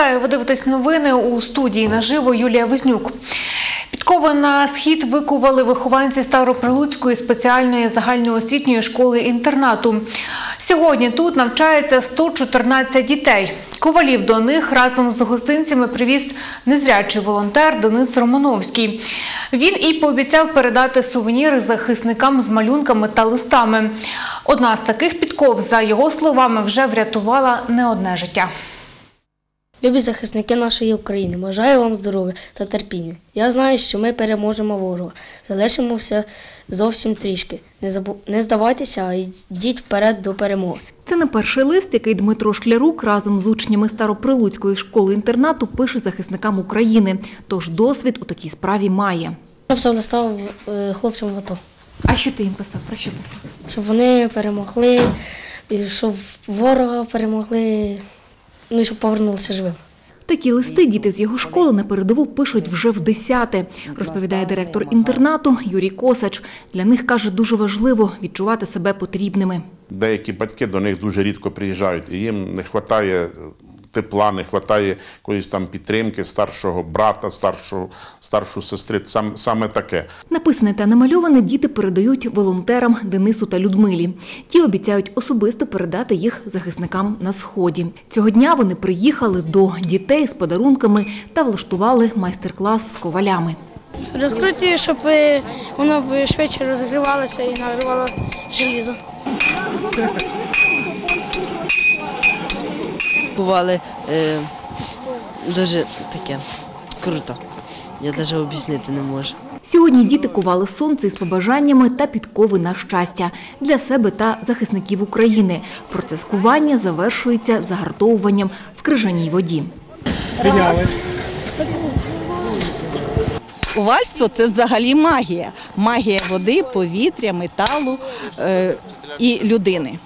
Вітаю, ви дивитесь новини у студії наживо Юлія Вознюк. Підкови на схід викували вихованці Староприлуцької спеціальної загальноосвітньої школи інтернату. Сьогодні тут навчається 114 дітей. Ковалів до них разом з гостинцями привіз незрячий волонтер Денис Романовський. Він і пообіцяв передати сувеніри захисникам з малюнками та листами. Одна з таких підков, за його словами, вже врятувала не одне життя. Любі захисники нашої України, бажаю вам здоров'я та терпіння. Я знаю, що ми переможемо ворога. Залишимося зовсім трішки. Не забу... не здавайтеся, а йдіть вперед до перемоги. Це не перший лист, який Дмитро Шклярук разом з учнями Староприлуцької школи-інтернату пише захисникам України. Тож досвід у такій справі має. Написав листа е, хлопцям в АТО, А що ти їм писав? Про що писав? щоб вони перемогли, щоб ворога перемогли, ну і щоб повернулися живим. Такі листи діти з його школи на передову пишуть вже в десяте, розповідає директор інтернату Юрій Косач. Для них каже дуже важливо відчувати себе потрібними. Деякі батьки до них дуже рідко приїжджають, і їм не вистачає тепла, не вистачає якоїсь там підтримки старшого брата, старшого, старшої сестри. Сам, саме таке. Написане та намальоване діти передають волонтерам Денису та Людмилі. Ті обіцяють особисто передати їх захисникам на сході. Цього дня вони приїхали до дітей з подарунками та влаштували майстер-клас з ковалями. Розкруті, щоб воно швидше розгрівалося і нагрівало желізо. Бували е, дуже таке круто. Я навіть об'яснити не можу. Сьогодні діти кували сонце із побажаннями та підкови на щастя для себе та захисників України. Процес кування завершується загартовуванням в крижаній воді. Ковальство це взагалі магія. Магія води, повітря, металу е, і людини.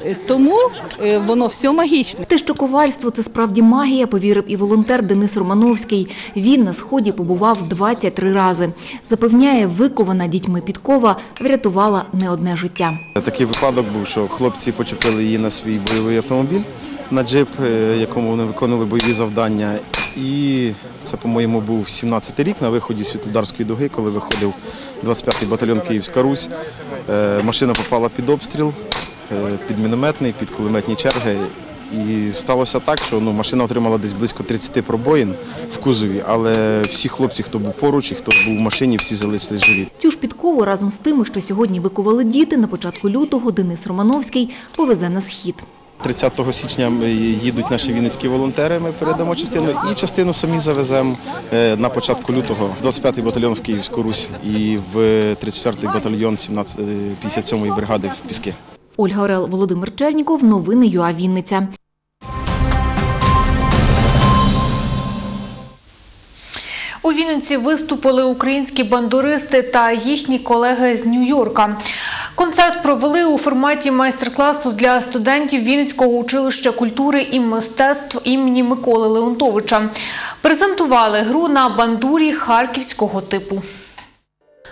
Е, Тому е, воно все магічне. Те, що ковальство це справді магія, повірив і волонтер Денис Романовський. Він на сході побував 23 рази. Запевняє, викована дітьми підкова врятувала не одне життя. Такий випадок був, що хлопці почепили її на свій бойовий автомобіль на джип, е, якому вони виконували бойові завдання. І це, по-моєму, був 17-й рік на виході з Світлодарської дуги, коли виходив 25-й батальйон Київська Русь. Машина попала під обстріл, під мінометний, під кулеметні черги. І сталося так, що ну, машина отримала десь близько 30 пробоїн в кузові, але всі хлопці, хто був поруч і хто був в машині, всі залишились живі. Цю ж підкову разом з тими, що сьогодні викували діти, на початку лютого Денис Романовський повезе на схід. 30 січня їдуть наші вінницькі волонтери. Ми передамо частину і частину самі завеземо е, на початку лютого. 25-й батальйон в Київську Русь і в 34-й батальйон 17 57-ї бригади в Піски. Ольга Орел, Володимир Черніков. Новини ЮА Вінниця. У Вінниці виступили українські бандуристи та їхні колеги з Нью-Йорка. Концерт провели у форматі майстер-класу для студентів Вінницького училища культури і мистецтв імені Миколи Леонтовича. Презентували гру на бандурі харківського типу.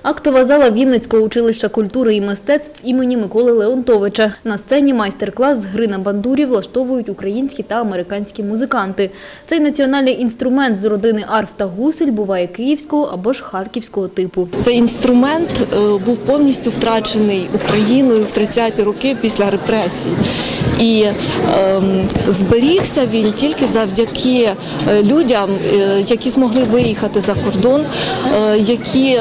Актова зала Вінницького училища культури і мистецтв імені Миколи Леонтовича. На сцені майстер-клас з гри на бандурі влаштовують українські та американські музиканти. Цей національний інструмент з родини арф та гусель буває київського або ж харківського типу. Цей інструмент е, був повністю втрачений Україною в 30-ті роки після репресій. І ем, зберігся він тільки завдяки е, людям, е, які змогли виїхати за кордон, які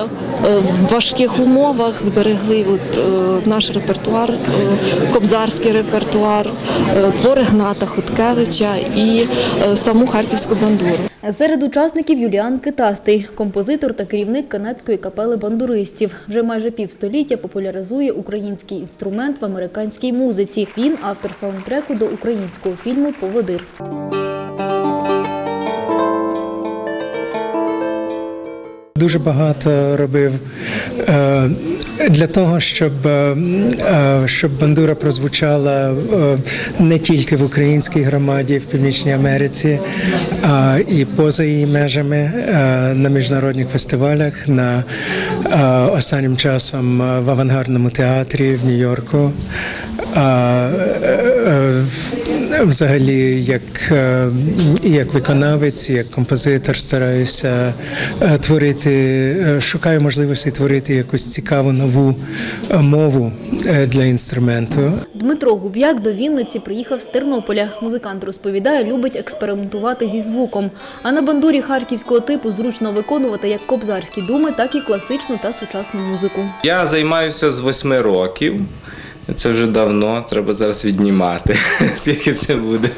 важких умовах зберегли от, е, наш репертуар, е, кобзарський репертуар, е, твори Гната Хуткевича і е, саму харківську бандуру. Серед учасників Юліан Китастий, композитор та керівник канадської капели бандуристів. Вже майже півстоліття популяризує український інструмент в американській музиці. Він автор саундтреку до українського фільму Поводир. Дуже багато робив е, для того, щоб, е, е, щоб бандура прозвучала не тільки в українській громаді в Північній Америці, а і поза її межами на міжнародних фестивалях, на останнім часом в авангардному театрі в Нью-Йорку. Взагалі, як, е, як виконавець, як композитор стараюся е, творити, е, шукаю можливості творити якусь цікаву нову мову для інструменту. Дмитро Губ'як до Вінниці приїхав з Тернополя. Музикант розповідає, любить експериментувати зі звуком. А на бандурі харківського типу зручно виконувати як кобзарські думи, так і класичну та сучасну музику. Я займаюся з восьми років. Це вже давно, треба зараз віднімати, скільки це буде.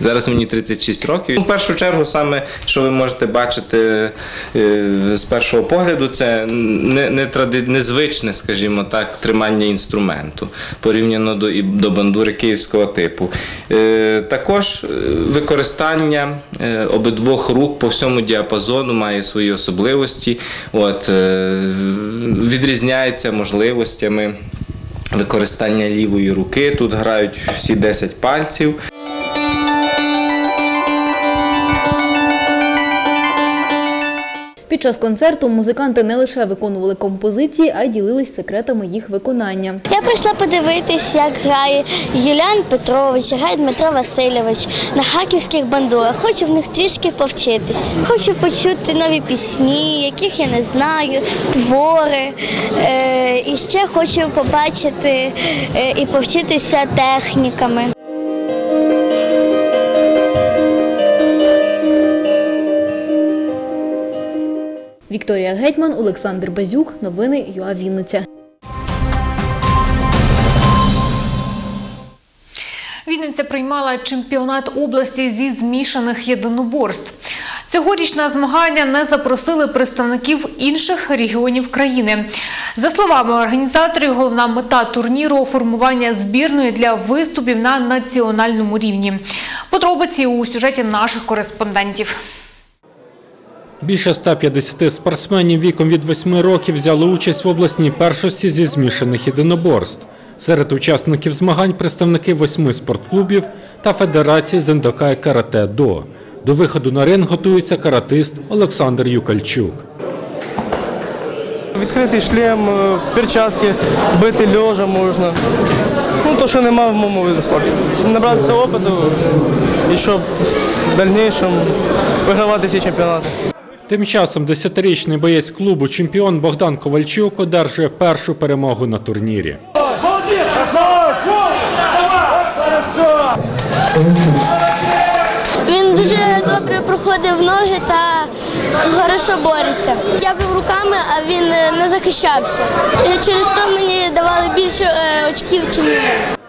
Зараз мені 36 років. В першу чергу, саме, що ви можете бачити е, з першого погляду, це не, тради, незвичне, скажімо так, тримання інструменту порівняно до, до бандури київського типу. Е, Також е, використання обидвох рук по всьому діапазону має свої особливості. От, відрізняється можливостями. Використання лівої руки тут грають всі 10 пальців. Під час концерту музиканти не лише виконували композиції, а й ділились секретами їх виконання. Я прийшла подивитись, як грає Юліан Петрович, грає Дмитро Васильович на харківських бандурах. Хочу в них трішки повчитись. Хочу почути нові пісні, яких я не знаю, твори. Е, і ще хочу побачити е, і повчитися техніками. Вікторія Гетьман, Олександр Базюк. Новини ЮА Вінниця. Вінниця приймала чемпіонат області зі змішаних єдиноборств. Цьогоріч на змагання не запросили представників інших регіонів країни. За словами організаторів, головна мета турніру формування збірної для виступів на національному рівні. Подробиці у сюжеті наших кореспондентів. Більше 150 спортсменів віком від 8 років взяли участь в обласній першості зі змішаних єдиноборств. Серед учасників змагань представники восьми спортклубів та федерації з і карате до. До виходу на ринг готується каратист Олександр Юкальчук. Відкритий шлем, е, перчатки, бити льожа можна. Ну, то, що нема в моєму виду спорту. Набратися опиту і щоб в дальнішому вигравати всі чемпіонати. Тим часом 10-річний боєць клубу чемпіон Богдан Ковальчук одержує першу перемогу на турнірі. Він дуже добре проходив ноги та хорошо бореться. Я бив руками, а він е, не захищався. І через то мені давали більше е, очків, ніж.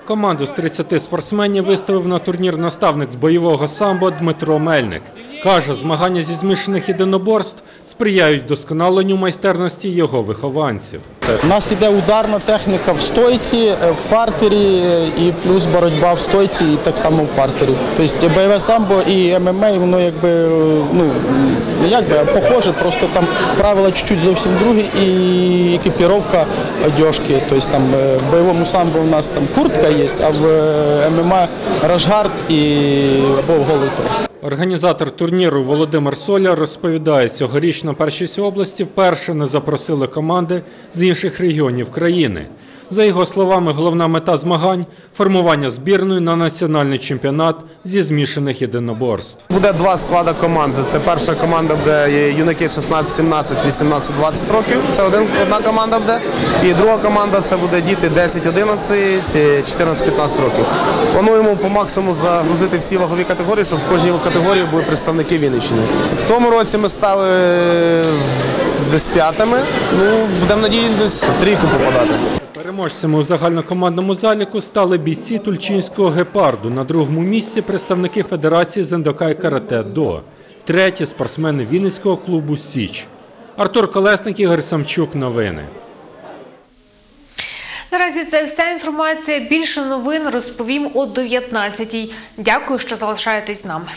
Команду з 30 спортсменів виставив на турнір наставник з бойового самбо Дмитро Мельник. Каже, змагання зі змішаних єдиноборств сприяють вдосконаленню майстерності його вихованців. У нас іде ударна техніка в стойці, е, в партері е, і плюс боротьба в стойці, і так само в партері. Тобто бойове самбо і ММА, воно якби е, ну якби похоже, просто там правила чуть-чуть зовсім другі і екіпіровка одежки. Тобто там в бойовому самбо у нас там куртка є, а в ММА рашгард і або голий торс. Організатор турніру Володимир Соля розповідає, цьогоріч на першість області вперше не запросили команди з інших регіонів країни. За його словами, головна мета змагань формування збірної на національний чемпіонат зі змішаних єдиноборств. Буде два склади команди. Це перша команда буде юнаки 16, 17, 18, 20 років. Це одна команда буде. І друга команда це буде діти 10, 11, 14, 15 років. Плануємо по максимуму загрузити всі вагові категорії, щоб в кожній категорії були представники Вінниччини. В тому році ми стали десь п'ятими. Ну, будемо надіятися в трійку попадати. Переможцями у загальнокомандному заліку стали бійці Тульчинського гепарду. На другому місці представники Федерації з і карате до. Треті спортсмени Вінницького клубу Січ. Артур Колесник, Ігор Самчук. Новини. Наразі це вся інформація. Більше новин розповім о 19-й. Дякую, що залишаєтесь з нами.